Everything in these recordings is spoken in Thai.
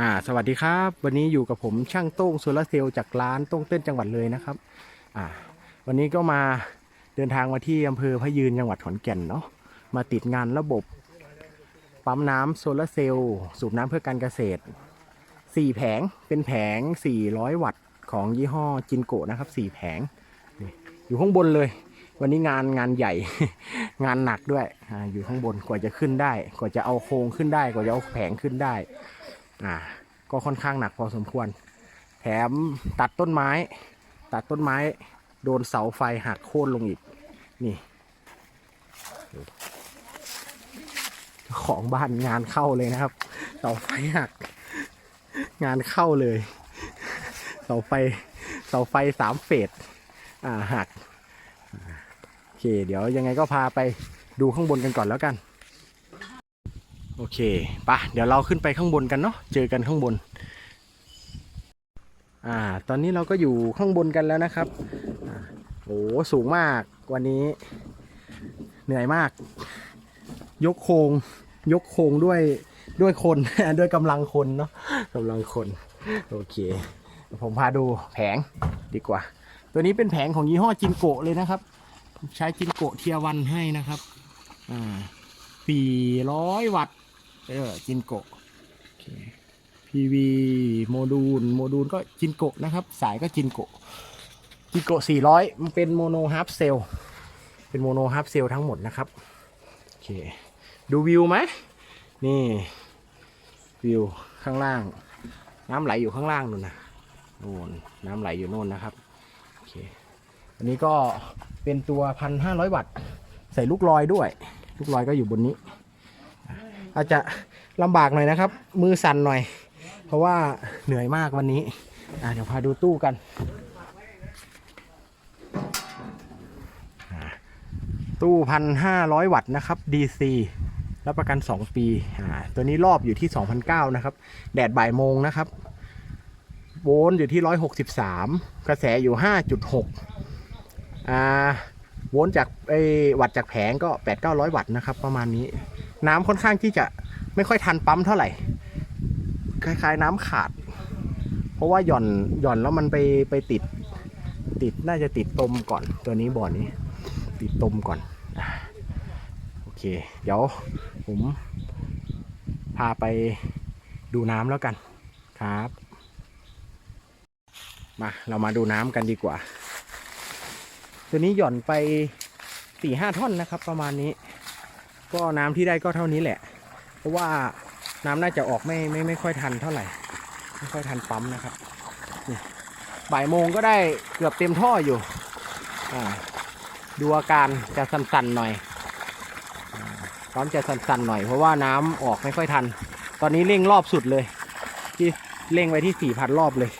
อ่าสวัสดีครับ วันนี้อยู่กับผมช่างโต้งโซลาร์เซลล์จากร้านโต้งเต้นจังหวัดเลยนะครับอ่าวันนี้ก็มาเดินทางมาที่อำเภอพะยืนจังหวัดขอนแก่นเนาะมาติดงานระบบปั๊มน้ำโซลาร์เซลล์สูบน้ำเพื่อการเกษตร 4 แผงเป็นแผง 400 วัตต์ของยี่ห้อจินโกะนะครับ 4 แผงอยู่ข้างบนเลย วันนี้งานงานใหญ่งานหนักด้วยออยู่ข้างบนกว่าจะขึ้นได้ กว่าจะเอาโครงขึ้นได้ กว่าจะเอาแผงขึ้นได้ อ่า ก็ค่อนข้างหนักพอสมควร แถมตัดต้นไม้ ตัดต้นไม้โดนเสาไฟหักโค่นลงอีก นี่ ของบ้านงานเข้าเลยนะครับ เสาไฟหัก งานเข้าเลย เสาไฟ เสาไฟสามเฟส อ่าหัก โอเค เดี๋ยวยังไงก็พาไปดูข้างบนกันก่อนแล้วกัน โอเคปะเดี๋ยวเราขึ้นไปข้างบนกันเนาะเจอกันข้างบนอ่าตอนนี้เราก็อยู่ข้างบนกันแล้วนะครับอโอ้สูงมากวันนี้ เหนื่อยมาก ยกโครงยกโครงด้วยด้วยคน ด้วยกำลังคนเนาะกำลังคน โอเค ผมพาดูแผงดีกว่า ตัวนี้เป็นแผงของยี่ห้อจินโกะเลยนะครับ ใช้จินโกะเทียวันให้นะครับอ่า400 วัตต์ เออจินโกะโอเค PV โมดูลโมดูลก็จินโกะนะครับ สายก็จินโกะจินโกะ400 มันเป็นโมโนฮาร์ฟเซลเป็นโมโนฮาร์ฟเซลทั้งหมดนะครับโอเคดูวิวไหมนี่วิวข้างล่าง น้ำไหลอยู่ข้างล่างนู่นนะนู่นน้ำไหลอยู่โน่นนะครับโอเคอันนี้ก็เป็นตัวพันห้าร้อยวัตต์ ใส่ลูกลอยด้วย ลูกลอยก็อยู่บนนี้ อาจจะลำบากหน่อยนะครับ มือสั่นหน่อย เพราะว่าเหนื่อยมากวันนี้เดี๋ยวพาดูตู้กันตู้พันห้าร้อยวัตต์นะครับ DC รับประกัน 2 ปี ตัวนี้รอบอยู่ที่2,009นะครับ แดดบ่ายโมงนะครับ โวลต์อยู่ที่ 163 กระแสอยู่ 5.6อ่า โวลต์จากไอวัตต์จากแผงก็ 8-900 วัตต์นะครับ ประมาณนี้ น้ำค่อนข้างที่จะไม่ค่อยทันปั๊มเท่าไหร่ คล้ายๆน้ำขาด เพราะว่าหย่อนหย่อนแล้วมันไปไปติด ติดน่าจะติดตมก่อน ตัวนี้บ่อนี้ ติดตมก่อนโอเค เดี๋ยวผมพาไปดูน้ำแล้วกันครับ มาเรามาดูน้ำกันดีกว่า ตัวนี้หย่อนไปสี่ห้าท่อนนะครับ ประมาณนี้ ก็น้ำที่ได้ก็เท่านี้แหละ เพราะว่าน้ำน่าจะออกไม่ไม่ไม่ค่อยทันเท่าไหร่ ไม่ค่อยทันปั๊มนะครับนี่บ่ายโมงก็ได้เกือบเต็มท่ออยู่ดูอาการจะสั่นๆหน่อยอ่าปั๊มจะสั่นๆหน่อยเพราะว่าน้ำออกไม่ค่อยทัน ตอนนี้เร่งรอบสุดเลย ที่เร่งไว้ที่สี่พันรอบเลย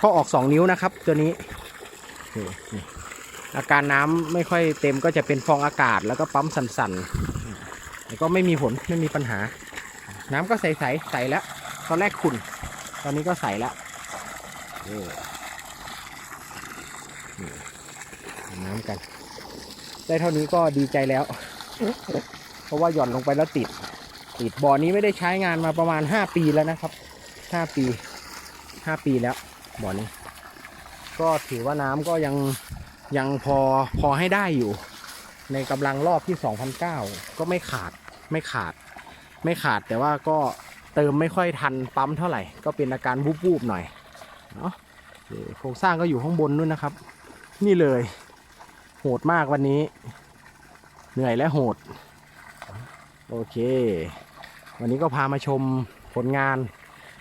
ท่อออกสองนิ้วนะครับ ตัวนี้นี่นี่อาการน้ำไม่ค่อยเต็มก็จะเป็นฟองอากาศแล้วก็ปั๊มสั่นๆ ก็ไม่มีผลไม่มีปัญหา น้ำก็ใสๆใสแล้ว ตอนแรกขุ่น ตอนนี้ก็ใสแล้วนี่เอาน้ำกัน ได้เท่านี้ก็ดีใจแล้ว เพราะว่าหย่อนลงไปแล้วติด ติดบ่อนี้ไม่ได้ใช้งานมาประมาณ5ปีแล้วนะครับ5ปี5ปีแล้วบ่อนี้ ก็ถือว่าน้ำก็ยังยังพอพอให้ได้อยู่ ในกำลังรอบที่2,009ก็ไม่ขาดไม่ขาด ไม่ขาดแต่ว่าก็เติมไม่ค่อยทันปั๊มเท่าไหร่ ก็เป็นอาการวูบๆหน่อยเนาะโครงสร้างก็อยู่ข้างบนนู่นนะครับ นี่เลย โหดมากวันนี้ เหนื่อยและโหด โอเค วันนี้ก็พามาชมผลงาน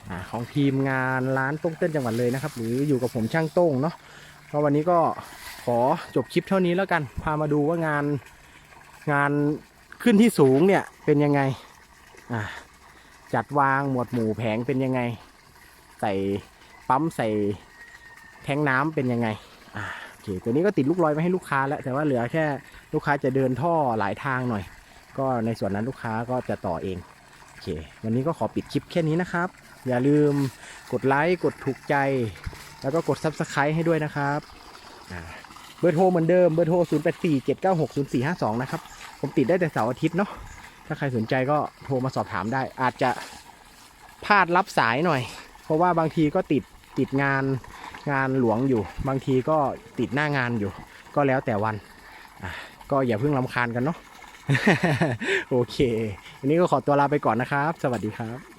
อของทีมงานร้านต้งเต้นจังหวัดเลยนะครับ หรืออยู่กับผมช่างโต้งเนาะก็วันนี้ก็ ขอจบคลิปเท่านี้แล้วกัน พามาดูว่างานงานขึ้นที่สูงเนี่ยเป็นยังไงอะจัดวางหมวดหมู่แผงเป็นยังไง ใส่ปั๊มใส่แทงน้ำเป็นยังไงอะโอเคตัวนี้ก็ติดลูกลอยไว้ให้ลูกค้าแล้ว แต่ว่าเหลือแค่ลูกค้าจะเดินท่อหลายทางหน่อย ก็ในส่วนนั้นลูกค้าก็จะต่อเองโอเค วันนี้ก็ขอปิดคลิปแค่นี้นะครับ อย่าลืมกดไลค์กดถูกใจ แล้วก็กด Subscribe ให้ด้วยนะครับอ่า เบอร์โทรเหมือนเดิมเบอร์โทร 0 8 4 7 9 6 0 4 5 2 นะครับ ผมติดได้แต่เสาร์อาทิตย์เนาะถ้าใครสนใจก็โทรมาสอบถามได้ อาจจะพลาดรับสายหน่อย เพราะว่าบางทีก็ติดติดงานงานหลวงอยู่ บางทีก็ติดหน้างานอยู่ ก็แล้วแต่วันก็อย่าเพิ่งลำคาญกันเนาะโอเค วันนี้ก็ขอตัวลาไปก่อนนะครับ สวัสดีครับ